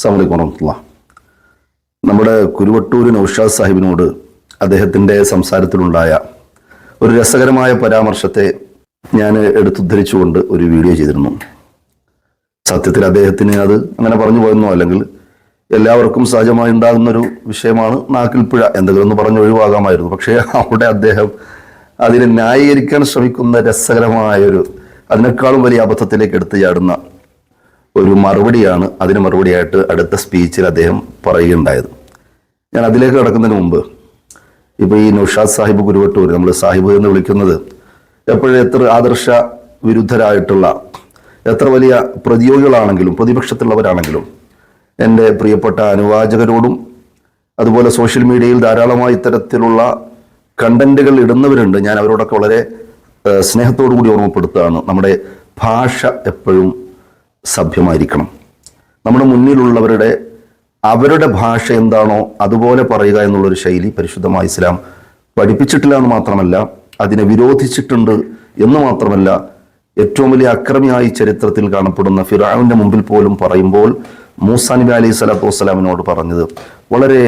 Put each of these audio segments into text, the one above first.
അസ്സാമലൈക്കും വറഹമത്തുള്ള. നമ്മുടെ കുരുവട്ടൂർ നൌഷാദ് സാഹിബിനോട് അദ്ദേഹത്തിന്റെ സംസാരത്തിലുണ്ടായ ഒരു രസകരമായ പരാമർശത്തെ ഞാൻ എടുത്തുദ്ധരിച്ചുകൊണ്ട് ഒരു വീഡിയോ ചെയ്തിരുന്നു. സത്യത്തിൽ അദ്ദേഹത്തിന് അത് അങ്ങനെ പറഞ്ഞു പോയെന്നോ അല്ലെങ്കിൽ എല്ലാവർക്കും സഹജമായി ഉണ്ടാകുന്നൊരു വിഷയമാണ് നാക്കിൽ പിഴ എന്തെങ്കിലും ഒന്ന് പറഞ്ഞ് ഒഴിവാകാമായിരുന്നു. പക്ഷേ അവിടെ അദ്ദേഹം അതിനെ ന്യായീകരിക്കാൻ ശ്രമിക്കുന്ന രസകരമായൊരു അതിനേക്കാളും വലിയ അബദ്ധത്തിലേക്ക് എടുത്തു ചാടുന്ന ഒരു മറുപടിയാണ് അതിന് മറുപടിയായിട്ട് അടുത്ത സ്പീച്ചിൽ അദ്ദേഹം പറയുകയുണ്ടായത്. ഞാൻ അതിലേക്ക് കടക്കുന്നതിന് മുമ്പ് ഇപ്പോൾ ഈ നൗഷാദ് സാഹിബ് ഗുരുവട്ടൂർ നമ്മൾ സാഹിബ് എന്ന് വിളിക്കുന്നത് എപ്പോഴും എത്ര ആദർശ വിരുദ്ധരായിട്ടുള്ള എത്ര വലിയ പ്രതിയോഗികളാണെങ്കിലും പ്രതിപക്ഷത്തുള്ളവരാണെങ്കിലും എന്റെ പ്രിയപ്പെട്ട അനുവാചകരോടും അതുപോലെ സോഷ്യൽ മീഡിയയിൽ ധാരാളമായി ഇത്തരത്തിലുള്ള കണ്ടന്റുകൾ ഇടുന്നവരുണ്ട്. ഞാൻ അവരോടൊക്കെ വളരെ സ്നേഹത്തോടു കൂടി ഓർമ്മപ്പെടുത്തുകയാണ്. നമ്മുടെ ഭാഷ എപ്പോഴും സഭ്യമായിരിക്കണം. നമ്മുടെ മുന്നിലുള്ളവരുടെ അവരുടെ ഭാഷ എന്താണോ അതുപോലെ പറയുക എന്നുള്ളൊരു ശൈലി പരിശുദ്ധമായ ഇസ്ലാം പഠിപ്പിച്ചിട്ടില്ല എന്ന് മാത്രമല്ല അതിനെ വിരോധിച്ചിട്ടുണ്ട് എന്ന് മാത്രമല്ല ഏറ്റവും വലിയ അക്രമിയായി ചരിത്രത്തിൽ കാണപ്പെടുന്ന ഫിറാവിന്റെ മുമ്പിൽ പോലും പറയുമ്പോൾ മൂസാ നബി അലൈഹി സ്വലാത്തു വസ്സലാമിനോട് പറഞ്ഞത് വളരെ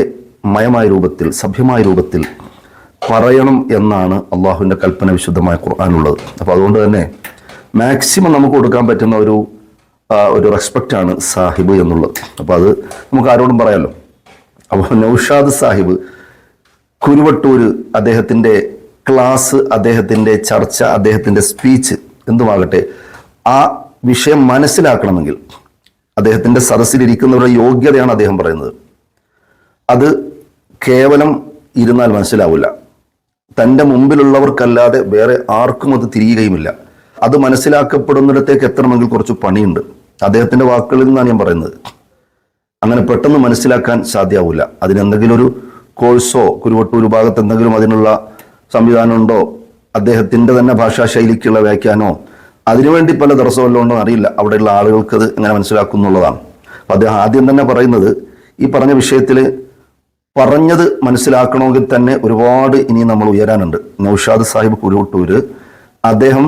മയമായ രൂപത്തിൽ സഭ്യമായ രൂപത്തിൽ പറയണം എന്നാണ് അള്ളാഹുവിന്റെ കൽപ്പന വിശുദ്ധമായ ഖുർആാനുള്ളത്. അപ്പോൾ അതുകൊണ്ട് തന്നെ മാക്സിമം നമുക്ക് കൊടുക്കാൻ പറ്റുന്ന ഒരു ഒരു റെസ്പെക്റ്റ് ആണ് സാഹിബ് എന്നുള്ളത്. അപ്പോൾ അത് നമുക്ക് ആരോടും പറയാമല്ലോ അപ്പോൾ നൗഷാദ് സാഹിബ് കുരുവട്ടൂര് അദ്ദേഹത്തിന്റെ ക്ലാസ് അദ്ദേഹത്തിന്റെ ചർച്ച അദ്ദേഹത്തിന്റെ സ്പീച്ച് എന്തുമാകട്ടെ ആ വിഷയം മനസ്സിലാക്കണമെങ്കിൽ അദ്ദേഹത്തിന്റെ സദസ്സിലിരിക്കുന്നവരുടെ യോഗ്യതയാണ് അദ്ദേഹം പറയുന്നത്. അത് കേവലം ഇരുന്നാൽ മനസ്സിലാവില്ല. തന്റെ മുമ്പിലുള്ളവർക്കല്ലാതെ വേറെ ആർക്കും അത് തിരിയുകയുമില്ല. അത് മനസ്സിലാക്കപ്പെടുന്നിടത്തേക്ക് എത്തണമെങ്കിൽ കുറച്ച് പണിയുണ്ട്. അദ്ദേഹത്തിന്റെ വാക്കുകളിൽ നിന്നാണ് ഞാൻ പറയുന്നത്. അങ്ങനെ പെട്ടെന്ന് മനസ്സിലാക്കാൻ സാധ്യമാവില്ല അതിനെന്തെങ്കിലും ഒരു കോഴ്സോ കുരുവട്ടൂർ ഭാഗത്ത് എന്തെങ്കിലും അതിനുള്ള സംവിധാനമുണ്ടോ? അദ്ദേഹത്തിന്റെ തന്നെ ഭാഷാ ശൈലിക്കുള്ള വ്യാഖ്യാനോ അതിനുവേണ്ടി പല വല്ലതും ഉണ്ടോ അറിയില്ല അവിടെയുള്ള ആളുകൾക്ക് അത് എങ്ങനെ മനസ്സിലാക്കും എന്നുള്ളതാണ് അപ്പം അദ്ദേഹം ആദ്യം തന്നെ പറയുന്നത് ഈ പറഞ്ഞ വിഷയത്തിൽ പറഞ്ഞത് മനസ്സിലാക്കണമെങ്കിൽ തന്നെ ഒരുപാട് ഇനി നമ്മൾ ഉയരാനുണ്ട്. നൌഷാദ് സാഹിബ് കുരുവട്ടൂർ അദ്ദേഹം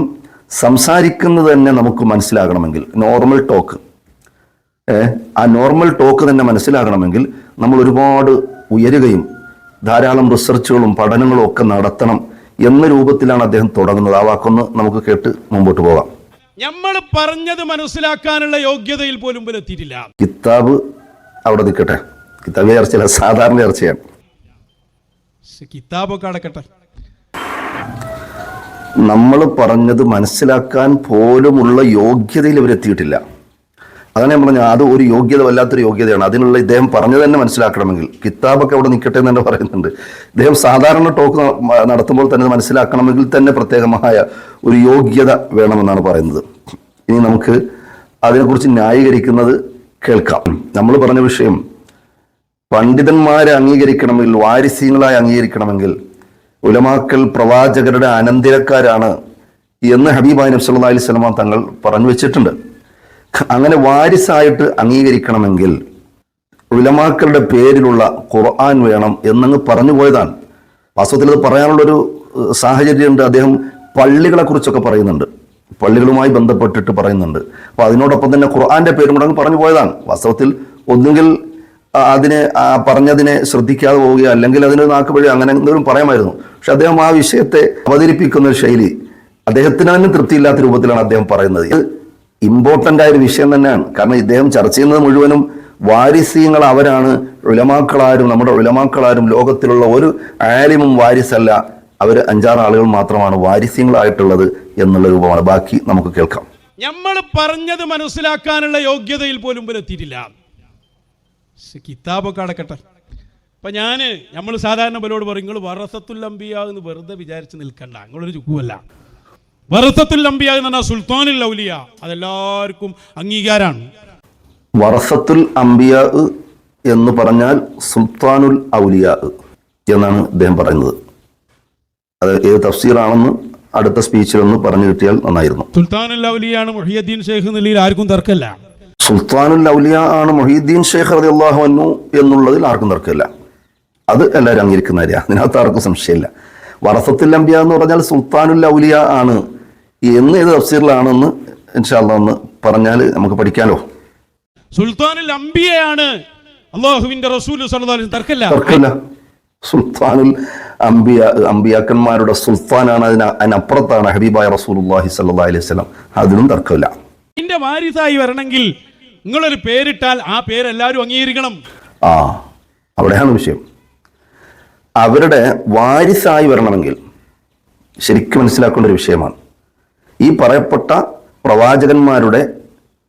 സംസാരിക്കുന്നത് തന്നെ നമുക്ക് മനസ്സിലാകണമെങ്കിൽ നോർമൽ ടോക്ക് ഏ, ആ നോർമൽ ടോക്ക് തന്നെ മനസ്സിലാകണമെങ്കിൽ നമ്മൾ ഒരുപാട് ഉയരുകയും ധാരാളം റിസർച്ചുകളും പഠനങ്ങളും ഒക്കെ നടത്തണം എന്ന രൂപത്തിലാണ് അദ്ദേഹം തുടങ്ങുന്നത്. ആ വാക്കൊന്ന് നമുക്ക് കേട്ട് മുമ്പോട്ട് പോകാം. നമ്മൾ പറഞ്ഞത് മനസ്സിലാക്കാനുള്ള യോഗ്യതയിൽ പോലും എത്തിയിട്ടില്ല കിതാബ് അവിടെ നിൽക്കട്ടെ. കിതാബ് ചർച്ചയല്ല സാധാരണ ചർച്ചയാണ്. കിതാബൊക്കെ അടക്കട്ടെ. നമ്മൾ പറഞ്ഞത് മനസ്സിലാക്കാൻ പോലുമുള്ള യോഗ്യതയിൽ ഇവരെത്തിയിട്ടില്ല അതാണ് ഞാൻ പറഞ്ഞത്. അത് ഒരു യോഗ്യത വല്ലാത്തൊരു യോഗ്യതയാണ്. അതിനുള്ള ഇദ്ദേഹം പറഞ്ഞു തന്നെ മനസ്സിലാക്കണമെങ്കിൽ. കിതാബൊക്കെ അവിടെ നിൽക്കട്ടെ എന്ന് തന്നെ പറയുന്നുണ്ട്. ഇദ്ദേഹം സാധാരണ ടോക്ക് നടത്തുമ്പോൾ തന്നെ മനസ്സിലാക്കണമെങ്കിൽ തന്നെ പ്രത്യേകമായ ഒരു യോഗ്യത വേണമെന്നാണ് പറയുന്നത്. ഇനി നമുക്ക് അതിനെക്കുറിച്ച് ന്യായീകരിക്കുന്നത് കേൾക്കാം. നമ്മൾ പറഞ്ഞ വിഷയം പണ്ഡിതന്മാരെ അംഗീകരിക്കണമെങ്കിൽ വാരിസ്യങ്ങളായി അംഗീകരിക്കണമെങ്കിൽ ഉലമാക്കൽ പ്രവാചകരുടെ അനന്തിരക്കാരാണ് എന്ന് ഹബീബ് ഹബീബായ് നബ്സല്ലാ അലൈഹി സ്വലമ തങ്ങൾ പറഞ്ഞു വെച്ചിട്ടുണ്ട്. അങ്ങനെ വാരിസായിട്ട് അംഗീകരിക്കണമെങ്കിൽ ഉലമാക്കളുടെ പേരിലുള്ള ഖുർആൻ വേണം എന്നങ്ങ് പറഞ്ഞു പോയതാണ്. വാസ്തവത്തിൽ ഇത് പറയാനുള്ളൊരു സാഹചര്യമുണ്ട്. അദ്ദേഹം പള്ളികളെക്കുറിച്ചൊക്കെ പറയുന്നുണ്ട്. പള്ളികളുമായി ബന്ധപ്പെട്ടിട്ട് പറയുന്നുണ്ട്. അപ്പോൾ അതിനോടൊപ്പം തന്നെ ഖുർആന്റെ പേരും കൂടെ അങ്ങ് പറഞ്ഞു പോയതാണ്. വാസ്തവത്തിൽ ഒന്നുകിൽ അതിനെ പറഞ്ഞതിനെ ശ്രദ്ധിക്കാതെ പോവുകയോ അല്ലെങ്കിൽ അതിന് നാക്ക് വഴി അങ്ങനെ എന്തെങ്കിലും പറയാമായിരുന്നു. പക്ഷെ അദ്ദേഹം ആ വിഷയത്തെ അവതരിപ്പിക്കുന്ന ഒരു ശൈലി അദ്ദേഹത്തിന് തന്നെ തൃപ്തിയില്ലാത്ത രൂപത്തിലാണ് അദ്ദേഹം പറയുന്നത്. ഇത് ഇമ്പോർട്ടന്റ് ആയ ഒരു വിഷയം തന്നെയാണ്. കാരണം ഇദ്ദേഹം ചർച്ച ചെയ്യുന്നത് മുഴുവനും വാരിസ്യങ്ങൾ അവരാണ്. ഉലമാക്കളാരും നമ്മുടെ ഉലമാക്കളാരും ലോകത്തിലുള്ള ഒരു ആലിമും വാരിസല്ല. അവർ അഞ്ചാറ് ആളുകൾ മാത്രമാണ് വാരിസ്യങ്ങളായിട്ടുള്ളത് എന്നുള്ള രൂപമാണ്. ബാക്കി നമുക്ക് കേൾക്കാം. നമ്മൾ പറഞ്ഞത് മനസ്സിലാക്കാനുള്ള യോഗ്യതയിൽ പോലും പുലർത്തിയിട്ടില്ല കിതാബൊക്കെ അടക്കട്ടെ. അപ്പൊ ഞാൻ നമ്മൾ സാധാരണ പോലോട് പറയും നിങ്ങൾ വറസത്തുൽ അമ്പിയാ എന്ന് വെറുതെ വിചാരിച്ച് നിൽക്കണ്ട. നിങ്ങളൊരു ചുക്കുമല്ല വറസത്തുൽ അമ്പിയാ എന്ന് പറഞ്ഞാൽ സുൽത്താനുൽ ഔലിയ. അതെല്ലാവർക്കും അംഗീകാരമാണ് വറസത്തുൽ അംബിയ എന്ന് പറഞ്ഞാൽ സുൽത്താനുൽ ഔലിയ എന്നാണ് ഇദ്ദേഹം പറയുന്നത്. അത് ഏത് തഫ്സീറാണെന്ന് അടുത്ത സ്പീച്ചിലൊന്ന് പറഞ്ഞു കിട്ടിയാൽ നന്നായിരുന്നു. സുൽത്താനുൽ ഔലിയാണ് മുഹിയദ്ദീൻ ഷെയ്ഖ് നിലയിൽ ആർക്കും തർക്കമില്ല. സുൽത്താനുൽ ഔലിയ ആണ് മൊഹീദ്ദീൻ ഷെയ്ഖ് റതി അള്ളാഹു അന്നു എന്നുള്ളതിൽ ആർക്കും തർക്കമില്ല. അത് എല്ലാവരും അംഗീകരിക്കുന്ന കാര്യമാണ്. അതിനകത്ത് ആർക്കും സംശയമില്ല. വറസത്തുൽ അംബിയ എന്ന് പറഞ്ഞാൽ സുൽത്താനുൽ ഔലിയ ആണ്. എന്ന് ഏത് തഫ്സീറിലാണെന്ന് ഇൻഷാല്ല ഒന്ന് പറഞ്ഞാൽ നമുക്ക് പഠിക്കാലോ? സുൽത്താനുൽ അംബിയയാണ്. അള്ളാഹുവിന്റെ റസൂൽ അലൈഹി തർക്കമില്ല. സുൽത്താനുൽ അംബിയ അംബിയാക്കന്മാരുടെ സുൽത്താനാണ് അതിന് അതിനപ്പുറത്താണ് ഹബീബായ റസൂലുള്ളാഹി സല്ലാ അലൈഹി സ്വലം അതിനും തർക്കമില്ല. വാരിസായി വരണമെങ്കിൽ നിങ്ങളൊരു പേരിട്ടാൽ ആ പേര് എല്ലാവരും അംഗീകരിക്കണം. ആ അവിടെയാണ് വിഷയം. അവരുടെ വാരിസായി വരണമെങ്കിൽ ശരിക്കും മനസ്സിലാക്കേണ്ട ഒരു വിഷയമാണ്. ഈ പറയപ്പെട്ട പ്രവാചകന്മാരുടെ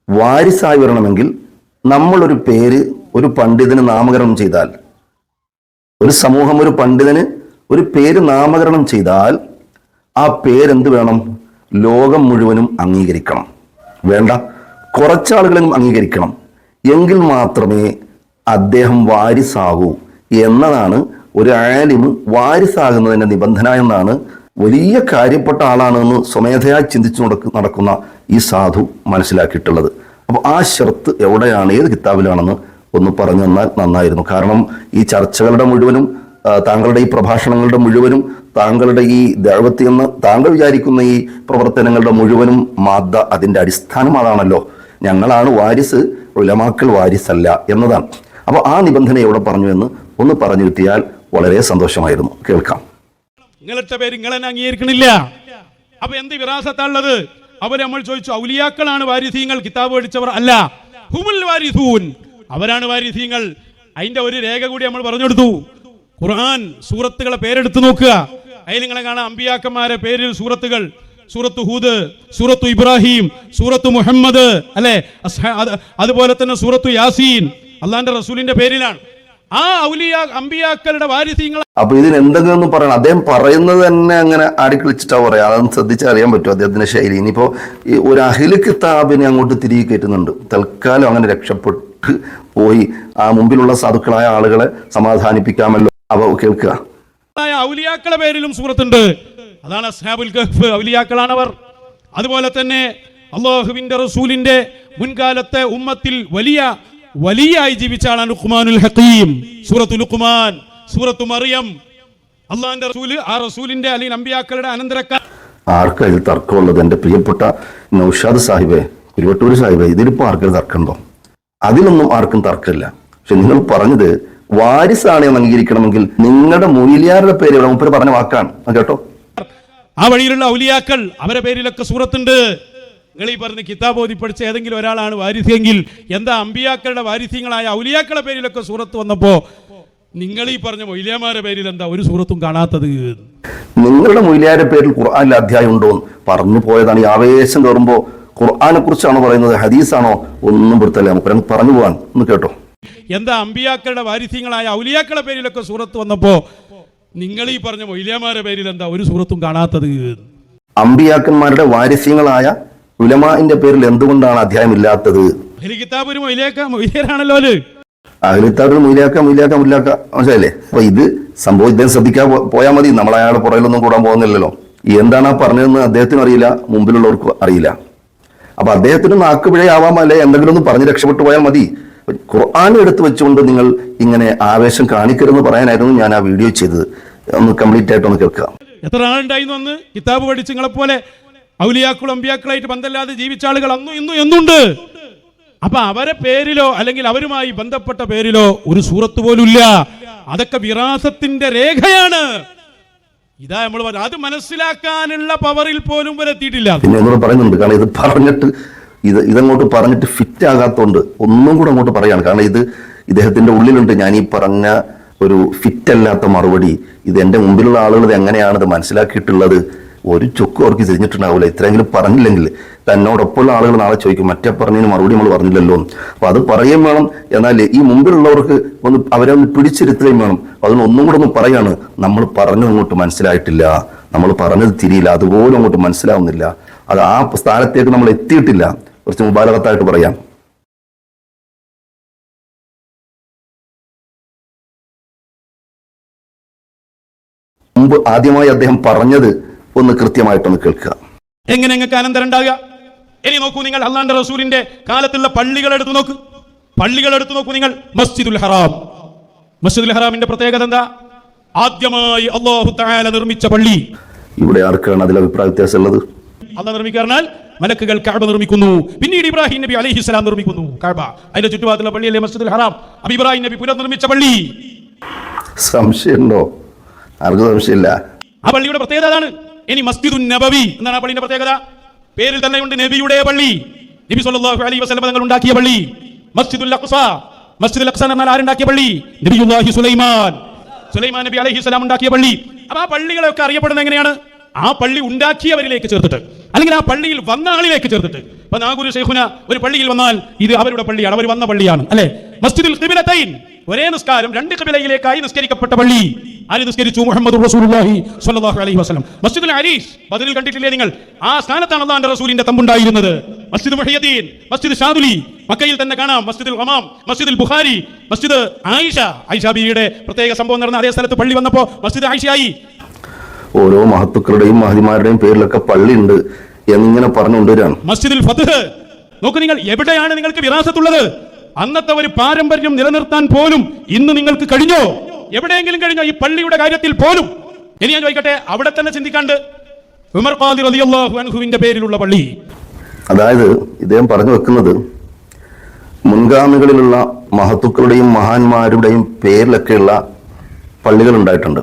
വാരിസായി വരണമെങ്കിൽ നമ്മളൊരു പേര് ഒരു പണ്ഡിതന് നാമകരണം ചെയ്താൽ ഒരു സമൂഹം ഒരു പണ്ഡിതന് ഒരു പേര് നാമകരണം ചെയ്താൽ ആ പേരെന്ത് വേണം? ലോകം മുഴുവനും അംഗീകരിക്കണം. വേണ്ട. കുറച്ചാളുകളും അംഗീകരിക്കണം. എങ്കിൽ മാത്രമേ അദ്ദേഹം വാരിസാകൂ എന്നതാണ് ഒരു ആലിമ് വാരിസാകുന്നതിന്റെ നിബന്ധന എന്നാണ് വലിയ കാര്യപ്പെട്ട ആളാണെന്ന് സ്വമേധയായി ചിന്തിച്ചു നടക്ക് നടക്കുന്ന ഈ സാധു മനസ്സിലാക്കിയിട്ടുള്ളത്. അപ്പോൾ ആ ഷർത്ത് എവിടെയാണ് ഏത് കിതാബിലാണെന്ന് ഒന്ന് പറഞ്ഞു തന്നാൽ നന്നായിരുന്നു. കാരണം ഈ ചർച്ചകളുടെ മുഴുവനും താങ്കളുടെ ഈ പ്രഭാഷണങ്ങളുടെ മുഴുവനും താങ്കളുടെ ഈ ദൈവത്തി എന്ന് താങ്കൾ വിചാരിക്കുന്ന ഈ പ്രവർത്തനങ്ങളുടെ മുഴുവനും മാദ്ദ അതിന്റെ അടിസ്ഥാനം അതാണല്ലോ ഞങ്ങളാണ് വാരിസ് ഉലമാക്കൾ വാരിസല്ല എന്നതാണ്. അപ്പോൾ ആ നിബന്ധന എവിടെ പറഞ്ഞു എന്ന് ഒന്ന് പറഞ്ഞു കിട്ടിയാൽ വളരെ സന്തോഷമായിരുന്നു. കേൾക്കാം. നിങ്ങളുടെ പേര് തന്നെ അംഗീകരിക്കണില്ല. അപ്പൊ എന്ത് വിറാസത്താണുള്ളത് അവർ നമ്മൾ ചോദിച്ചു ഔലിയാക്കളാണ് വാരിസീങ്ങൾ കിതാബ് പഠിച്ചവർ അല്ല. ഹുമുൽ വാരിസൂൻ. അവരാണ് വാരിസീങ്ങൾ. അതിന്റെ ഒരു രേഖ കൂടി നമ്മൾ പറഞ്ഞു കൊടുത്തു. ഖുർആൻ സൂറത്തുകളെ പേരെടുത്ത് നോക്കുക. അതിൽ നിങ്ങളെ കാണാം അമ്പിയാക്കന്മാരെ പേരിൽ സൂറത്തുകൾ. സൂറത്ത് ഹൂദ് സൂറത്തു ഇബ്രാഹിം സൂറത്ത് മുഹമ്മദ് അല്ലെ? അതുപോലെ തന്നെ സൂറത്തു യാസീൻ അള്ളാന്റെ റസൂലിന്റെ പേരിലാണ്. ആ ഔലിയ അമ്പിയാക്കളുടെ വാരിസ്യങ്ങൾ അപ്പൊ ഇതിന് എന്തെങ്കിലും പറയണം? അദ്ദേഹം പറയുന്നത് തന്നെ അങ്ങനെ ആടിക്കളിച്ചിട്ടാ പറയാം. അതൊന്ന് ശ്രദ്ധിച്ചാൽ അറിയാൻ പറ്റും അദ്ദേഹത്തിന്റെ ശൈലി. ഇനിയിപ്പോ ഈ ഒരു അഹിൽ കിതാബിനെ അങ്ങോട്ട് തിരികെ കയറ്റുന്നുണ്ട്. തൽക്കാലം അങ്ങനെ രക്ഷപ്പെട്ട് പോയി. ആ മുമ്പിലുള്ള സാധുക്കളായ ആളുകളെ സമാധാനിപ്പിക്കാമല്ലോ. അവ കേൾക്കുക. ആയ ഔലിയാക്കളെ പേരിലും സൂറത്തുണ്ട്. അതാണ് അസ്ഹാബുൽ ഗഹ്ഫ് ഔലിയാക്കളാണ് അവർ അതുപോലെ തന്നെ അള്ളാഹുവിന്റെ റസൂലിന്റെ മുൻകാലത്തെ ഉമ്മത്തിൽ വലിയ വലിയായി ജീവിച്ച ആളാണ് ലുഖ്മാനുൽ ഹക്കീം. സൂറത്തു ലുഖ്മാൻ സൂറത്തു മറിയം. അള്ളാഹിന്റെ റസൂൽ ആ റസൂലിന്റെ അല്ലെങ്കിൽ അമ്പിയാക്കളുടെ അനന്തരക്കാർ ആർക്കാ ഇതിൽ തർക്കമുള്ളത്? എന്റെ പ്രിയപ്പെട്ട നൌഷാദ് സാഹിബേ കുരുവട്ടൂർ സാഹിബേ ഇതിലിപ്പോ ആർക്കും തർക്കമുണ്ടോ? അതിലൊന്നും ആർക്കും തർക്കമില്ല. പക്ഷെ നിങ്ങൾ പറഞ്ഞത് വാരിസാണ് അംഗീകരിക്കണമെങ്കിൽ നിങ്ങളുടെ മൂല്യാരുടെ പേര് ഇവിടെ മുപ്പര് പറഞ്ഞ വാക്കാണ്. കേട്ടോ? ആ വഴിയിലുള്ള ഔലിയാക്കൾ അവരെ പേരിലൊക്കെ സൂറത്തുണ്ട്. നിങ്ങൾ ഈ പറഞ്ഞ് കിതാബ് ഓതി പഠിച്ച ഏതെങ്കിലും ഒരാളാണ് വാരിസ്യെങ്കിൽ എന്താ അമ്പിയാക്കളുടെ വാരിസ്യങ്ങളായ ഔലിയാക്കളുടെ പേരിലൊക്കെ സൂറത്ത് വന്നപ്പോ നിങ്ങൾ ഈ പറഞ്ഞ മൊയ്ലിയാമാരുടെ പേരിൽ എന്താ ഒരു സൂറത്തും കാണാത്തത്? നിങ്ങളുടെ മൊയിലിയാരുടെ പേരിൽ ഖുർആാനിൽ അധ്യായം ഉണ്ടോ എന്ന് പറഞ്ഞു പോയതാണ്. ഈ ആവേശം കയറുമ്പോൾ ഖുർആാനെ കുറിച്ചാണോ പറയുന്നത്? ഹദീസാണോ? ഒന്നും പെടുത്തല്ല നമുക്ക് പറഞ്ഞു പോകാൻ ഒന്ന് കേട്ടോ. എന്താ അമ്പിയാക്കളുടെ വാരിസ്യങ്ങളായ ഔലിയാക്കളുടെ പേരിലൊക്കെ സൂറത്ത് വന്നപ്പോ നിങ്ങൾ ഈ പറഞ്ഞ മൊയ്ലിയമാരെ പേരിൽ എന്താ ഒരു സുഹൃത്തും കാണാത്തത്? അമ്പിയാക്കന്മാരുടെ വാരിസ്യങ്ങളായ ഉലമാന്റെ പേരിൽ എന്തുകൊണ്ടാണ് അധ്യായം ഇല്ലാത്തത് കിതാബ് ഒരു മൊയ്ലിയാക്ക മൊയ്ലിയരാണല്ലോ അത്. അഖിലിത്താറ് മുയിലാക്ക മുയിലാക്ക മുല്ലാക്ക മനസ്സിലായില്ലേ? അപ്പൊ ഇത് സംഭവം ഇദ്ദേഹം ശ്രദ്ധിക്കാൻ പോയാൽ മതി. നമ്മൾ അയാളുടെ പുറകിലൊന്നും കൂടാൻ പോകുന്നില്ലല്ലോ. എന്താണ് ആ പറഞ്ഞതെന്ന് അദ്ദേഹത്തിനും അറിയില്ല മുമ്പിലുള്ളവർക്കും അറിയില്ല. അപ്പൊ അദ്ദേഹത്തിന് നാക്ക് പിഴയാവാം അല്ലെ എന്തെങ്കിലും ഒന്ന് പറഞ്ഞ് രക്ഷപ്പെട്ടു പോയാൽ മതി. ഖുർആൻ എടുത്തു വെച്ചുകൊണ്ട് നിങ്ങൾ ഇങ്ങനെ ആവേശം കാണിക്കരുതെന്ന് പറയാനായിരുന്നു ഞാൻ ആ വീഡിയോ ചെയ്തത്. ഒന്ന് കംപ്ലീറ്റ് ആയിട്ട് ഒന്ന് കേൾക്കാം. എത്ര ആളുണ്ടായിരുന്നു അന്ന്? കിതാബ് പഠിച്ച് നിങ്ങളെ പോലെ ഔലിയാക്കളും അമ്പിയാക്കളായിട്ട് ബന്ധമില്ലാതെ ജീവിച്ച ആളുകൾ അന്നും ഇന്നും എന്നുണ്ട്. അപ്പൊ അവരെ പേരിലോ അല്ലെങ്കിൽ അവരുമായി ബന്ധപ്പെട്ട പേരിലോ ഒരു സൂറത്ത് പോലുമില്ല. അതൊക്കെ വിറാസത്തിന്റെ രേഖയാണ്. ഇതാ നമ്മൾ പറഞ്ഞു അത് മനസ്സിലാക്കാനുള്ള പവറിൽ പോലും വരെ എത്തിയിട്ടില്ല. പിന്നെ എന്നോട് പറയുന്നുണ്ട് കാരണം ഇത് പറഞ്ഞിട്ട് ഇത് ഇതങ്ങോട്ട് പറഞ്ഞിട്ട് ഫിറ്റ് ആകാത്തോണ്ട് ഒന്നും കൂടെ അങ്ങോട്ട് പറയാണ്. കാരണം ഇത് ഇദ്ദേഹത്തിന്റെ ഉള്ളിലുണ്ട്. ഞാൻ ഈ പറഞ്ഞ ഒരു ഫിറ്റ് അല്ലാത്ത മറുപടി. ഇത് എന്റെ മുമ്പിലുള്ള ആളുകൾ ഇത് എങ്ങനെയാണ് ഇത് മനസ്സിലാക്കിയിട്ടുള്ളത്? ഒരു ചൊക്ക് അവർക്ക് തിരിഞ്ഞിട്ടുണ്ടാവില്ല. ഇത്രയെങ്കിലും പറഞ്ഞില്ലെങ്കിൽ തന്നോടൊപ്പമുള്ള ആളുകൾ നാളെ ചോദിക്കും മറ്റേ പറഞ്ഞതിന് മറുപടി നമ്മൾ പറഞ്ഞില്ലല്ലോ? അപ്പോൾ അപ്പൊ അത് പറയുകയും വേണം. എന്നാൽ ഈ മുമ്പിലുള്ളവർക്ക് ഒന്ന് അവരെ ഒന്ന് പിടിച്ചിരുത്തുകയും വേണം. അതിന് ഒന്നും കൂടെ ഒന്ന് പറയാണ് നമ്മൾ പറഞ്ഞത് അങ്ങോട്ട് മനസ്സിലായിട്ടില്ല. നമ്മൾ പറഞ്ഞത് തിരിയില്ല. അതുപോലും അങ്ങോട്ട് മനസ്സിലാവുന്നില്ല. അത് ആ സ്ഥാനത്തേക്ക് നമ്മൾ എത്തിയിട്ടില്ല. കുറച്ച് മുബാലകത്തായിട്ട് പറയാം. മുമ്പ് ആദ്യമായി അദ്ദേഹം പറഞ്ഞത് ഒന്ന് കൃത്യമായിട്ടൊന്ന് കേൾക്കുക. എങ്ങനെ നിങ്ങൾക്ക് അനന്തരം ഉണ്ടാവുക? ഇനി നോക്കൂ നിങ്ങൾ അള്ളാന്റെ റസൂലിന്റെ കാലത്തുള്ള പള്ളികൾ എടുത്തു നോക്ക്. പള്ളികൾ എടുത്തു നോക്കൂ നിങ്ങൾ. മസ്ജിദുൽ ഹറാം. മസ്ജിദുൽ ഹറാമിന്റെ പ്രത്യേകത എന്താ? ആദ്യമായി അള്ളാഹു തആല നിർമ്മിച്ച പള്ളി. ഇവിടെ ആർക്കാണ് അതിൽ അഭിപ്രായ വ്യത്യാസം ഉള്ളത്? അള്ളാഹ് നിർമ്മിക്കാറിനാൽ മലക്കുകൾ കഅബ നിർമ്മിക്കുന്നു. പിന്നീട് ഇബ്രാഹിം നബി അലൈഹിസ്സലാം നിർമ്മിക്കുന്നു കഅബ അതിന്റെ ചുറ്റുപാടുള്ള പള്ളിയല്ലേ മസ്ജിദുൽ ഹറാം? അബി ഇബ്രാഹിം നബി പുനർനിർമ്മിച്ച പള്ളി. സംശയമുണ്ടോ? ആർക്കും സംശയമില്ല. ആ പള്ളിയുടെ പ്രത്യേകത അതാണ്. ഇനി മസ്ജിദുൻ നബവി എന്നാണ് ആ പള്ളിയുടെ പ്രത്യേകത. പേരിൽ തന്നെ ഉണ്ട് നബിയുടെ പള്ളി. നബി സല്ലല്ലാഹു അലൈഹി വസല്ലം തങ്ങൾ ഉണ്ടാക്കിയ പള്ളി. മസ്ജിദുൽ അഖ്സ മസ്ജിദുൽ അഖ്സ എന്നാൽ ആരുണ്ടാക്കിയ പള്ളി? നബിയുല്ലാഹി സുലൈമാൻ. സുലൈമാൻ നബി അലൈഹി സലാം ഉണ്ടാക്കിയ പള്ളി. അപ്പോൾ ആ പള്ളികളൊക്കെ അറിയപ്പെടുന്നത് എങ്ങനെയാണ്? ആ പള്ളി ഉണ്ടാക്കിയവരിലേക്ക് ചേർത്തിട്ട് അല്ലെങ്കിൽ ആ പള്ളിയിൽ വന്ന ആളിലേക്ക് ചേർത്തിട്ട്. ഇപ്പൊ നാഗുരു ഷെയ്ഖുന ഒരു പള്ളിയിൽ വന്നാൽ ഇത് അവരുടെ പള്ളിയാണ്. അവർ വന്ന പള്ളിയാണ് അല്ലെ? മസ്ജിദിൽ ഒരേ നിസ്കാരം രണ്ട് കബിലയിലേക്കായി നിസ്കരിക്കപ്പെട്ട പള്ളി. ആര് നിസ്കരിച്ചു? മുഹമ്മദ് റസൂലുള്ളാഹി സ്വല്ലല്ലാഹു അലൈഹി വസല്ലം. മസ്ജിദുൽ അരീഷ് ബദലിൽ കണ്ടിട്ടില്ലേ നിങ്ങൾ? ആ സ്ഥാനത്താണ് അള്ളാന്റെ റസൂലിന്റെ തമ്പുണ്ടായിരുന്നത്. മസ്ജിദ് മുഹയ്യദ്ദീൻ മസ്ജിദ് ഷാദുലി. മക്കയിൽ തന്നെ കാണാം മസ്ജിദുൽ ഹമാം മസ്ജിദുൽ ബുഖാരി മസ്ജിദ് ആയിഷ. ആയിഷ ബിയുടെ പ്രത്യേക സംഭവം നടന്ന അതേ സ്ഥലത്ത് പള്ളി വന്നപ്പോ മസ്ജിദ് ആയിഷയായി. ഓരോ മഹത്തുക്കളുടെയും മഹതിമാരുടെയും പേരിലൊക്കെ പള്ളി ഉണ്ട് എന്നിങ്ങനെ പറഞ്ഞുകൊണ്ടുവരാണ് മസ്ജിദിൽ ഫത്ഹ്. നോക്കൂ നിങ്ങൾ എവിടെയാണ് നിങ്ങൾക്ക് വിരാസത്തുള്ളത്? അന്നത്തെ ഒരു പാരമ്പര്യം നിലനിർത്താൻ പോലും ഇന്ന് നിങ്ങൾക്ക് കഴിഞ്ഞോ? എവിടെയെങ്കിലും കഴിഞ്ഞോ ഈ പള്ളിയുടെ കാര്യത്തിൽ പോലും? ഇനി ഞാൻ ചോദിക്കട്ടെ അവിടെ തന്നെ ചിന്തിക്കാണ്ട് ഉമർ ഖാദിർ റളിയല്ലാഹു അൻഹുവിന്റെ പേരിലുള്ള പള്ളി. അതായത് ഇദ്ദേഹം പറഞ്ഞു വെക്കുന്നത് മുൻഗാമികളിലുള്ള മഹത്തുക്കളുടെയും മഹാന്മാരുടെയും പേരിലൊക്കെയുള്ള പള്ളികൾ ഉണ്ടായിട്ടുണ്ട്.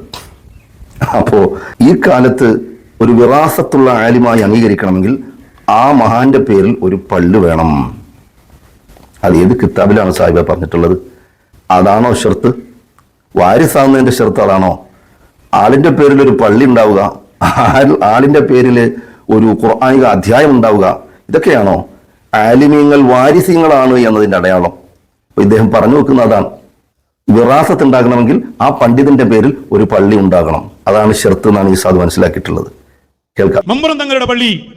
അപ്പോ ഈ കാലത്ത് ഒരു വിറാസത്തുള്ള ആലിമായി അംഗീകരിക്കണമെങ്കിൽ ആ മഹാന്റെ പേരിൽ ഒരു പള്ളി വേണം. അത് ഏത് കിതാബിലാണ് സാഹിബ പറഞ്ഞിട്ടുള്ളത്? അതാണോ ഷർത്ത്? വാരിസാവുന്നതിന്റെ ഷർത്ത് അതാണോ? ആളിന്റെ പേരിൽ ഒരു പള്ളി ഉണ്ടാവുക ആളിന്റെ പേരിൽ ഒരു ഖുർആാനിക അധ്യായം ഉണ്ടാവുക ഇതൊക്കെയാണോ? ആലിമീങ്ങൾ വാരിസ്യങ്ങളാണ് എന്നതിന്റെ അടയാളം. ഇദ്ദേഹം പറഞ്ഞു വെക്കുന്ന അതാണ്. വിറാസത്ത് ഉണ്ടാകണമെങ്കിൽ ആ പണ്ഡിതന്റെ പേരിൽ ഒരു പള്ളി ഉണ്ടാകണം. അതാണ് ഷെർത്ത് എന്നാണ് ഈ സാധു മനസ്സിലാക്കിയിട്ടുള്ളത്. കേൾക്കാം. മമ്പുറം തങ്ങളുടെ പള്ളി.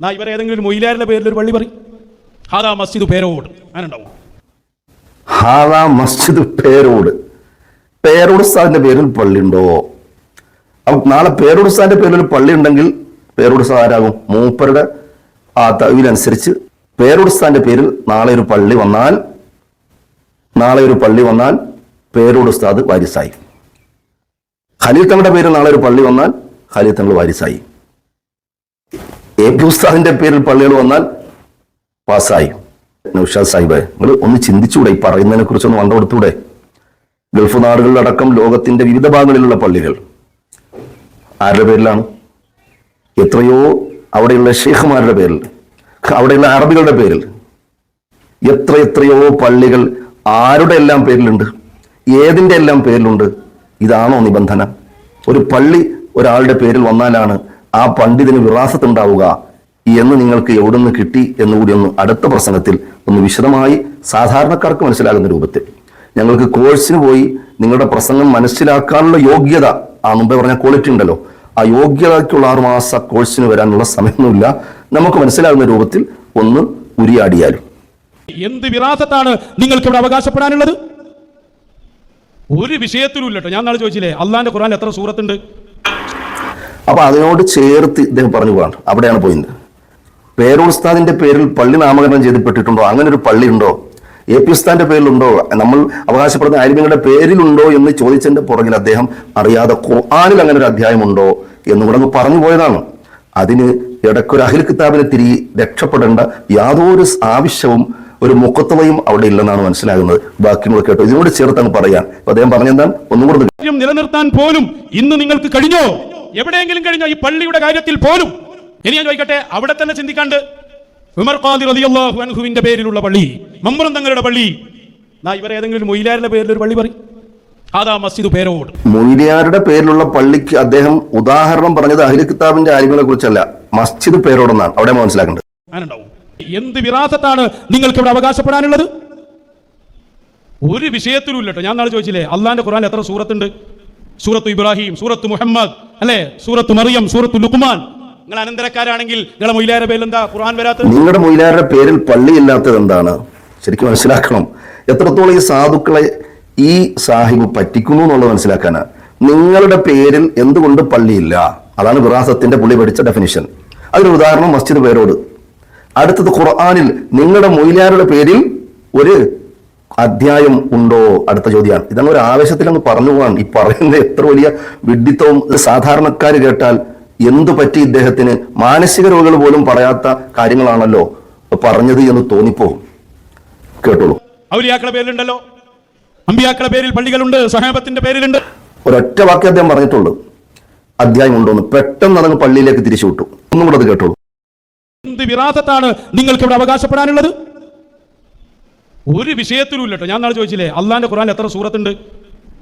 നാ ഇവർ ഏതെങ്കിലും മൊയിലാരുടെ പേരിൽ ഒരു പള്ളി പറയും. ഹാദാ മസ്ജിദ് പേരോട്. അങ്ങനെയുണ്ടാവും. ഹാദാ മസ്ജിദ് പേരോട്. പേരോട് സാറിന്റെ പേരിൽ പള്ളി ഉണ്ടോ അപ്പൊ നാളെ പേരോട് സാറിന്റെ പേരിൽ ഒരു പള്ളി ഉണ്ടെങ്കിൽ പേരോട് ആരാകും? മൂപ്പരുടെ ആ തവിനനുസരിച്ച് പേരോട് സ്ഥാന്റെ പേരിൽ നാളെ ഒരു പള്ളി വന്നാൽ നാളെ ഒരു പള്ളി വന്നാൽ പേരോട് ഉസ്താദ് വാരിസായി. ഖലീൽ തങ്ങളുടെ പേരിൽ നാളെ ഒരു പള്ളി വന്നാൽ ഖലീൽ തങ്ങൾ വാരിസായി. എ പി ഉസ്താദിന്റെ പേരിൽ പള്ളികൾ വന്നാൽ പാസ്സായി. നൌഷാദ് സാഹിബ് നിങ്ങൾ ഒന്ന് ചിന്തിച്ചുകൂടെ ഈ പറയുന്നതിനെ കുറിച്ചൊന്ന് വണ്ടുകൊടുത്തൂടെ ഗൾഫ് നാടുകളിലടക്കം ലോകത്തിന്റെ വിവിധ ഭാഗങ്ങളിലുള്ള പള്ളികൾ ആരുടെ പേരിലാണ്? എത്രയോ അവിടെയുള്ള ഷെയ്ഖുമാരുടെ പേരിൽ അവിടെയുള്ള അറബികളുടെ പേരിൽ എത്ര എത്രയോ പള്ളികൾ ആരുടെ എല്ലാം പേരിലുണ്ട്? ഏതിന്റെ എല്ലാം പേരിലുണ്ട്? ഇതാണോ നിബന്ധന? ഒരു പള്ളി ഒരാളുടെ പേരിൽ വന്നാലാണ് ആ പണ്ഡിതിന് വിറാസത്തുണ്ടാവുക. എന്ന് നിങ്ങൾക്ക് എവിടുന്ന് കിട്ടി എന്നുകൂടി ഒന്ന് അടുത്ത പ്രസംഗത്തിൽ ഒന്ന് വിശദമായി സാധാരണക്കാർക്ക് മനസ്സിലാകുന്ന രൂപത്തിൽ. ഞങ്ങൾക്ക് കോഴ്സിന് പോയി നിങ്ങളുടെ പ്രസംഗം മനസ്സിലാക്കാനുള്ള യോഗ്യത ആ മുമ്പേ പറഞ്ഞ ക്വാളിറ്റി ഉണ്ടല്ലോ. ആ യോഗ്യതയ്ക്കുള്ള ആറ് മാസ കോഴ്സിന് വരാനുള്ള സമയമൊന്നുമില്ല. നമുക്ക് മനസ്സിലാകുന്ന രൂപത്തിൽ ഒന്ന് ഉരിയാടിയാലും. എന്ത് വിറാസത്താണ് നിങ്ങൾക്ക് ഇവിടെ അവകാശപ്പെടാനുള്ളത്? ഒരു വിഷയത്തിലും ഇല്ലട്ടോ ഞാൻ നാളെ ചോദിച്ചില്ലേ അള്ളാന്റെ ഖുറാൻ എത്ര സൂറത്തുണ്ട്? അപ്പൊ അതിനോട് ചേർത്ത് ഇദ്ദേഹം പറഞ്ഞു പോകാണ് അവിടെയാണ് പോയിന്റ് പേരോസ്താദിന്റെ പേരിൽ പള്ളി നാമകരണം ചെയ്തിപ്പെട്ടിട്ടുണ്ടോ? അങ്ങനെ ഒരു പള്ളി ഉണ്ടോ എ പി ഉസ്താന്റെ പേരിലുണ്ടോ? നമ്മൾ അവകാശപ്പെടുന്ന ആലിമ്യങ്ങളുടെ പേരിലുണ്ടോ എന്ന് ചോദിച്ചതിന്റെ പുറകിൽ അദ്ദേഹം അറിയാതെ ഖുർആാനിൽ അങ്ങനെ ഒരു അധ്യായം ഉണ്ടോ എന്നും കൂടെ പറഞ്ഞു പോയതാണ്. അതിന് ഇടയ്ക്കൊരു അഹിൽ കിതാബിനെ തിരി രക്ഷപ്പെടേണ്ട യാതൊരു ആവശ്യവും ഒരു മുഖത്തവയും അവിടെ ഇല്ലെന്നാണ് മനസ്സിലാകുന്നത്. ബാക്കിയുള്ള കേട്ടോ. ഇതിനോട് ചേർത്ത് അങ്ങ് പറയാൻ അദ്ദേഹം പറഞ്ഞെന്താ? ഒന്നും കൂടെ നിലനിർത്താൻ പോലും ഇന്ന് നിങ്ങൾക്ക് കഴിഞ്ഞോ? എവിടെയെങ്കിലും കഴിഞ്ഞോ ഈ പള്ളിയുടെ കാര്യത്തിൽ പോലും? ഇനി ഞാൻ ചോദിക്കട്ടെ അവിടെ തന്നെ ചിന്തിക്കാണ്ട്? ഉമർ ഖാദിർ റളിയല്ലാഹു അൻഹുവിന്റെ പേരിലുള്ള പള്ളി മമ്പുറം തങ്ങളുടെ പള്ളി. നാ ഇവർ ഏതെങ്കിലും മൊയിലാരുടെ പേരിൽ ഒരു പള്ളി പറയും. അതാ മസ്ജിദ് പേരോട്. മൊയ്ലിയാരുടെ പേരിലുള്ള പള്ളിക്ക് അദ്ദേഹം ഉദാഹരണം പറഞ്ഞത് അഹിൽ കിതാബിന്റെ കാര്യങ്ങളെ കുറിച്ചല്ല. മസ്ജിദ് പേരോടെന്നാണ്. അവിടെ മനസ്സിലാക്കേണ്ടത് എന്ത് വിറാസത്താണ് നിങ്ങൾക്ക് ഇവിടെ അവകാശപ്പെടാനുള്ളത്? ഒരു വിഷയത്തിലും ഇല്ലട്ടോ ഞാൻ നാളെ ചോദിച്ചില്ലേ അള്ളാന്റെ ഖുറാൻ എത്ര സൂറത്തുണ്ട്? സൂറത്ത് ഇബ്രാഹിം സൂറത്ത് മുഹമ്മദ് അല്ലെ? സൂറത്ത് മറിയം സൂറത്ത് ലുക്മാൻ നിങ്ങൾ അനന്തരക്കാരാണെങ്കിൽ നിങ്ങളെ മൊയിലാരുടെ പേരിൽ എന്താ ഖുറാൻ വരാത്തത്? നിങ്ങളുടെ മൊയിലാരുടെ പേരിൽ പള്ളി ഇല്ലാത്തത് എന്താണ്? ശരിക്കും മനസ്സിലാക്കണം. എത്രത്തോളം ഈ സാധുക്കളെ ഈ സാഹിബ് പറ്റിക്കുന്നു എന്നുള്ളത് മനസ്സിലാക്കാനാ. നിങ്ങളുടെ പേരിൽ എന്തുകൊണ്ട് പള്ളിയില്ല? അതാണ് വിറാസത്തിന്റെ പുള്ളി പഠിച്ച ഡെഫിനിഷൻ അതിന് ഉദാഹരണം മസ്ജിദ് പേരോട്. അടുത്തത് ഖുർആാനിൽ നിങ്ങളുടെ മൊയിലാരുടെ പേരിൽ ഒരു അധ്യായം ഉണ്ടോ? അടുത്ത ചോദ്യമാണ്. ഇതങ്ങ് ഒരു ആവേശത്തിൽ അങ്ങ് പറഞ്ഞു പോകാൻ ഈ പറയുന്ന എത്ര വലിയ വിഡിത്തവും സാധാരണക്കാർ കേട്ടാൽ എന്തു പറ്റി ഇദ്ദേഹത്തിന്? മാനസിക രോഗികൾ പോലും പറയാത്ത കാര്യങ്ങളാണല്ലോ പറഞ്ഞത് എന്ന് തോന്നിപ്പോകും. കേട്ടോളൂ. ഔലിയാക്കളെ പേരിലുണ്ടല്ലോ. അമ്പിയാക്കളുടെ പേരിൽ പള്ളികളുണ്ട്. സഹാബത്തിന്റെ പേരിലുണ്ട്. ഒരൊറ്റ വാക്യം അദ്ദേഹം പറഞ്ഞിട്ടുള്ളൂ. അധ്യായം ഉണ്ടോന്ന് പെട്ടെന്ന് അതങ്ങ് പള്ളിയിലേക്ക് തിരിച്ചു വിട്ടു. ഒന്നും കൂടെ അത് കേട്ടോളൂ. എന്ത് വിറാസത്താണ് നിങ്ങൾക്ക് ഇവിടെ അവകാശപ്പെടാനുള്ളത്? ഒരു വിഷയത്തിലും ഇല്ലട്ടോ. ഞാൻ നാളെ ചോദിച്ചില്ലേ അള്ളാന്റെ ഖുറാൻ എത്ര സൂറത്തുണ്ട്?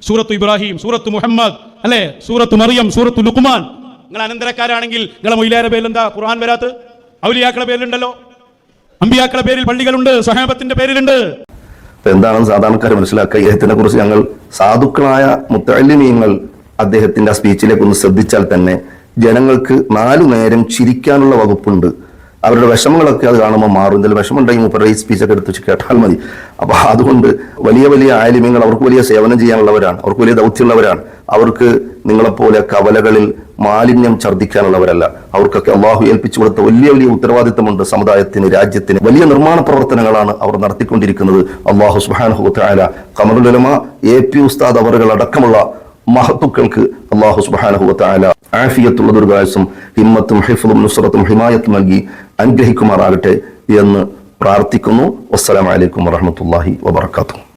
സൂറത്ത് ഇബ്രാഹിം സൂറത്ത് മുഹമ്മദ് അല്ലെ? സൂറത്ത് മറിയം സൂറത്ത് ലുക്കുമാൻ നിങ്ങൾ അനന്തരക്കാരാണെങ്കിൽ നിങ്ങളെ മൊയിലാരെ പേരിൽ എന്താ ഖുർആൻ വരാത്ത്? ഔലിയാക്കളെ പേരിലുണ്ടല്ലോ. അമ്പിയാക്കളെ പേരിൽ പള്ളികളുണ്ട് സഹാബത്തിന്റെ പേരിലുണ്ട്. എന്താണെന്ന് സാധാരണക്കാർ മനസ്സിലാക്കുക ഇദ്ദേഹത്തിനെ കുറിച്ച് ഞങ്ങൾ സാധുക്കളായ മുത്തലിനീയങ്ങൾ അദ്ദേഹത്തിന്റെ ആ സ്പീച്ചിലേക്ക് ഒന്ന് ശ്രദ്ധിച്ചാൽ തന്നെ ജനങ്ങൾക്ക് നാലു നേരം ചിരിക്കാനുള്ള വകുപ്പുണ്ട്. അവരുടെ വിഷമങ്ങളൊക്കെ അത് കാണുമ്പോൾ മാറും. എന്തെങ്കിലും വിഷമമുണ്ടെങ്കിൽ മൂപ്പരുടെ ഈ സ്പീച്ചൊക്കെ എടുത്ത് വെച്ച് കേട്ടാൽ മതി. അപ്പോൾ അതുകൊണ്ട് വലിയ വലിയ ആലിമ്യങ്ങൾ അവർക്ക് വലിയ സേവനം ചെയ്യാനുള്ളവരാണ്. അവർക്ക് വലിയ ദൗത്യമുള്ളവരാണ്. അവർക്ക് നിങ്ങളെപ്പോലെ കവലകളിൽ മാലിന്യം ഛർദ്ദിക്കാനുള്ളവരല്ല. അവർക്കൊക്കെ അള്ളാഹു ഏൽപ്പിച്ചു കൊടുത്ത വലിയ വലിയ ഉത്തരവാദിത്തമുണ്ട് സമുദായത്തിന് രാജ്യത്തിന്. വലിയ നിർമ്മാണ പ്രവർത്തനങ്ങളാണ് അവർ നടത്തിക്കൊണ്ടിരിക്കുന്നത്. അള്ളാഹു സുഹാൻ ഹുത്തായ കമറുലമ എ പി ഉസ്താദ് അവറുകൾ അടക്കമുള്ള മഹത്തുക്കൾക്ക് അള്ളാഹു സുബാനഹുല ആഫിയത്തുള്ള ദുർഗായസും ഹിമ്മത്തും ഹിഫും നുസ്രത്തും ഹിമായത്തും നൽകി അനുഗ്രഹിക്കുമാറാകട്ടെ എന്ന് പ്രാർത്ഥിക്കുന്നു. വസ്സലാമലൈക്കും വറഹമത്തല്ലാഹി വബർക്കാത്തു